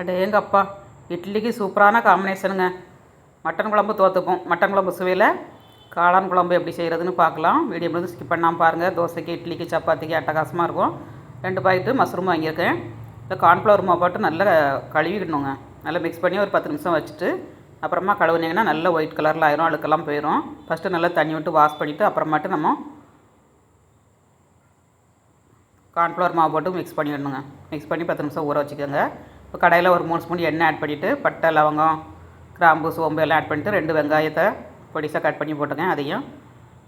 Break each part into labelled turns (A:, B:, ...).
A: அடேங்கப்பா இட்லிக்கு சூப்பரான காம்பினேஷனுங்க மட்டன் குழம்பு தோற்றுப்போம் மட்டன் குழம்பு சுவையில் காளான் குழம்பு எப்படி செய்கிறதுன்னு பார்க்கலாம். வீடியோ வந்து ஸ்கிப் பண்ணாமல் பாருங்கள் தோசைக்கு இட்லிக்கு சப்பாத்திக்கு அட்டகாசமாக இருக்கும். ரெண்டு பாக்கெட்டு மஷ்ரூம் வாங்கியிருக்கேன். இந்த கார்ன்ஃப்ளவர் மாவு போட்டு நல்லா கழுவிக்கணுங்க. நல்லா மிக்ஸ் பண்ணி ஒரு பத்து நிமிஷம் வச்சுட்டு அப்புறமா கழுவுனீங்கன்னா நல்லா ஒயிட் கலரில் ஆயிரும். அழுக்கெல்லாம் போயிடும் ஃபஸ்ட்டு நல்லா தண்ணி விட்டு வாஷ் பண்ணிவிட்டு அப்புறமாட்டு நம்ம கார்ன்ஃப்ளவர் மாவு போட்டு மிக்ஸ் பண்ணிடணுங்க. மிக்ஸ் பண்ணி பத்து நிமிஷம் ஊற வச்சுக்கோங்க. இப்போ கடையில் ஒரு மூணு ஸ்பூன் எண்ணெய் ஆட் பண்ணிவிட்டு பட்டை லவங்கம் கிராம்பு சோம்பு எல்லாம் ஆட் பண்ணிவிட்டு ரெண்டு வெங்காயத்தை பொடிசாக கட் பண்ணி போட்டுங்க அதையும்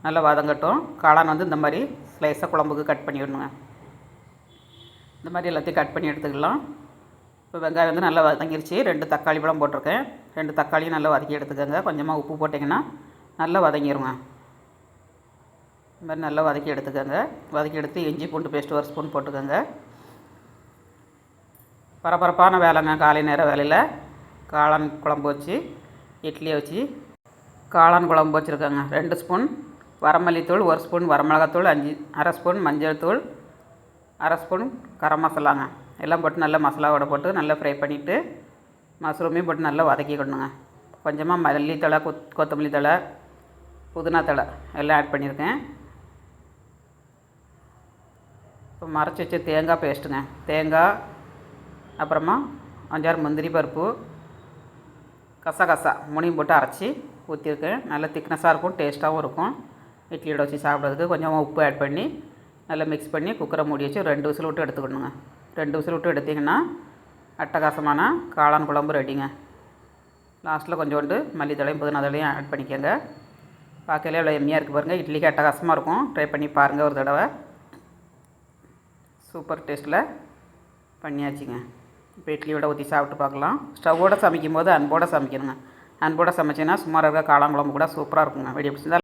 A: நல்லா வதங்கட்டும். காளான் வந்து இந்த மாதிரி ஸ்லைஸாக குழம்புக்கு கட் பண்ணி விடணுங்க இந்த மாதிரி எல்லாத்தையும் கட் பண்ணி எடுத்துக்கலாம். இப்போ வெங்காயம் வந்து நல்லா வதங்கிருச்சு. ரெண்டு தக்காளி பழம் போட்டிருக்கேன். ரெண்டு தக்காளியும் நல்லா வதக்கி எடுத்துக்கோங்க. கொஞ்சமாக உப்பு போட்டிங்கன்னா நல்லா வதங்கிடுங்க இந்த மாதிரி நல்லா வதக்கி எடுத்துக்கோங்க. வதக்கி எடுத்து இஞ்சி பூண்டு பேஸ்ட்டு ஒரு ஸ்பூன் போட்டுக்கோங்க. பரபரப்பான வேலைங்க காலை நேர வேலையில். காளான் குழம்பு வச்சு இட்லியை வச்சு. காளான் குழம்பு வச்சுருக்கேங்க. ரெண்டு ஸ்பூன் வரமல்லித்தூள் ஒரு ஸ்பூன் வரமிளகாத்தூள் அஞ்சு அரை ஸ்பூன் மஞ்சள் தூள் அரை ஸ்பூன் கரம் மசாலாங்க. எல்லாம் போட்டு நல்லா மசாலாவோட போட்டு நல்லா ஃப்ரை பண்ணிவிட்டு மஷ்ரூமையும் போட்டு நல்லா வதக்கிக்கணுங்க. கொஞ்சமாக மல்லித்தழை கொத் கொத்தமல்லி தழை புதினா தழை எல்லாம் ஆட் பண்ணியிருக்கேன். இப்போ மறைச்சி வச்ச தேங்காய் பேஸ்ட்டுங்க தேங்காய் அப்புறமா அஞ்சாறு முந்திரி பருப்பு கசகசா மூணையும் போட்டு அரைச்சி ஊற்றிருக்கேன் நல்ல திக்னஸாக இருக்கும் டேஸ்ட்டாகவும் இருக்கும். இட்லியோட வச்சு சாப்பிட்றதுக்கு கொஞ்சமாக உப்பு ஆட் பண்ணி நல்லா மிக்ஸ் பண்ணி குக்கரை மூடி வச்சு ரெண்டு விசில் விட்டு எடுத்துக்கணுங்க. ரெண்டு விசில் விட்டு எடுத்திங்கன்னா அட்டகாசமான காளான் குழம்பு ரெடிங்க லாஸ்ட்டில் கொஞ்சோண்டு மல்லித்தலையும் புதினா தலையும் ஆட் பண்ணிக்கோங்க. பார்க்கல எவ்வளோ எம்மியாக இருக்குது பாருங்கள் இட்லிக்கு அட்டகாசமாக இருக்கும். ட்ரை பண்ணி பாருங்கள் ஒரு தடவை. சூப்பர் டேஸ்ட்டில் பண்ணியாச்சுங்க. இப்போ இட்லியோட ஊற்றி சாப்பிட்டு பார்க்கலாம். ஸ்டவ்வோடு சமைக்கும் போது அன்போடு சமைக்கணுங்க. அன்போடு சமைச்சேன்னா சுமார் இருக்க காளான் குழம்பு கூட சூப்பராக இருக்குங்க. வெடி பிடிச்சிருந்தா